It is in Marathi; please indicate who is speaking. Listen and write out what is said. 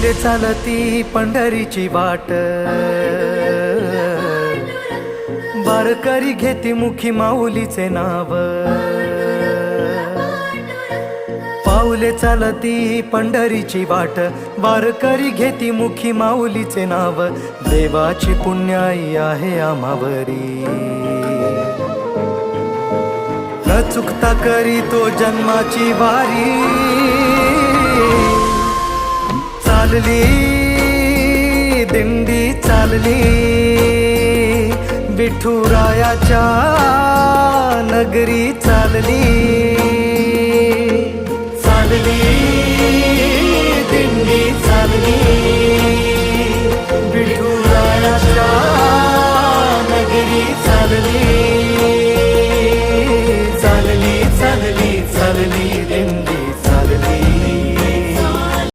Speaker 1: फुले चालती पंढरीची वाट. बारकारी घेते मुखी माऊलीचे नाव. पाऊले चालती पंढरीची वाट. बारकारी घेती मुखी माऊलीचे नाव. देवाची पुण्याई आहे आमावरी न चुकता करी तो जन्माची वारी. चालली दिंडी चालली. विठुरायाच्या नगरी चालली. चालली दिंडी चालली. विठुरायाच्या नगरी चालली. चालली चालली चालली दिंडी